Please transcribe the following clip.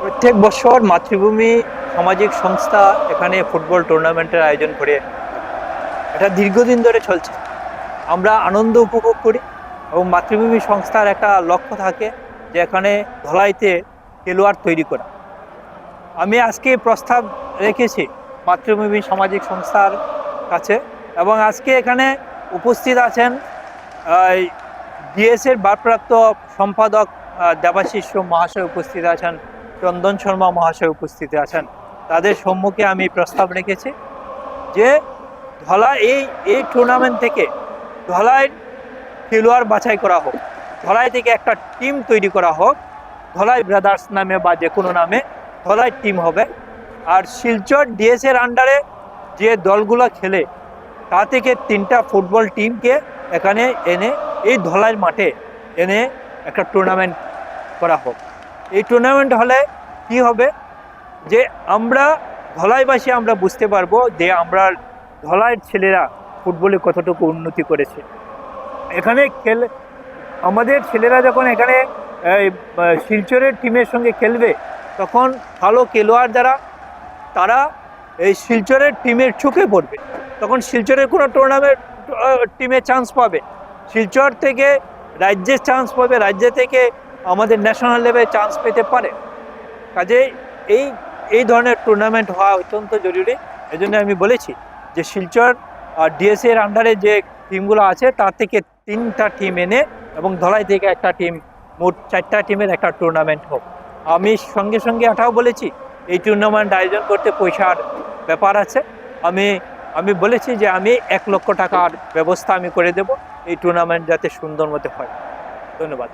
প্রত্যেক বছর মাতৃভূমি সামাজিক সংস্থা এখানে ফুটবল টুর্নামেন্টের আয়োজন করে। এটা দীর্ঘদিন ধরে চলছে। আমরা আনন্দ উপভোগ করি এবং মাতৃভূমি সংস্থার একটা লক্ষ্য থাকে যে এখানে ধলাইতে খেলোয়াড় তৈরি করা। আমি আজকে প্রস্তাব রেখেছি মাতৃভূমি সামাজিক সংস্থার কাছে এবং আজকে এখানে উপস্থিত আছেন ডিএসের ভারপ্রাপ্ত সম্পাদক আহ, দেবাশিস মহাশয় উপস্থিত আছেন। চন্দন শর্মা মহাশয় উপস্থিত আছেন। তাদের সম্মুখে আমি প্রস্তাব রেখেছি যে, ধলা এই এই টুর্নামেন্ট থেকে ধলাইয়ের খেলোয়াড় বাছাই করা হোক, ধলাই থেকে একটা টিম তৈরি করা হোক, ধলাই ব্রাদার্স নামে বা যে কোনো নামে ধলাই টিম হবে। আর শিলচর ডিএসের আন্ডারে যে দলগুলো খেলে, তা থেকে তিনটা ফুটবল টিমকে এখানে এনে এই ধলাইয়ের মাঠে এনে একটা টুর্নামেন্ট করা হোক। এই টুর্নামেন্ট হলে কি হবে? যে আমরা ধলাইবাসী আমরা বুঝতে পারব যে আমরা ধলাইয়ের ছেলেরা ফুটবলে কতটুকু উন্নতি করেছে। এখানে খেল, আমাদের ছেলেরা যখন এখানে শিলচরের টিমের সঙ্গে খেলবে, তখন ভালো খেলোয়াড় যারা, তারা এই শিলচরের টিমের চোখে পড়বে। তখন শিলচরের কোনো টুর্নামেন্ট টিমে চান্স পাবে। শিলচর থেকে রাজ্যে চান্স পাবে, রাজ্য থেকে আমাদের ন্যাশনাল লেভেলে চান্স পেতে পারে। কাজে এই এই ধরনের টুর্নামেন্ট হওয়া অত্যন্ত জরুরি। এই জন্য আমি বলেছি যে শিলচর আর ডিএসএর আন্ডারে যে টিমগুলো আছে, তার থেকে তিনটা টিম এনে এবং ধলাই থেকে একটা টিম মোট চারটা টিমের একটা টুর্নামেন্ট হোক। আমি সঙ্গে সঙ্গে এটাও বলেছি, এই টুর্নামেন্ট আয়োজন করতে পয়সার ব্যাপার আছে। আমি আমি বলেছি যে আমি এক লক্ষ টাকার ব্যবস্থা আমি করে দেব, এই টুর্নামেন্ট যাতে সুন্দর মতো হয়। ধন্যবাদ।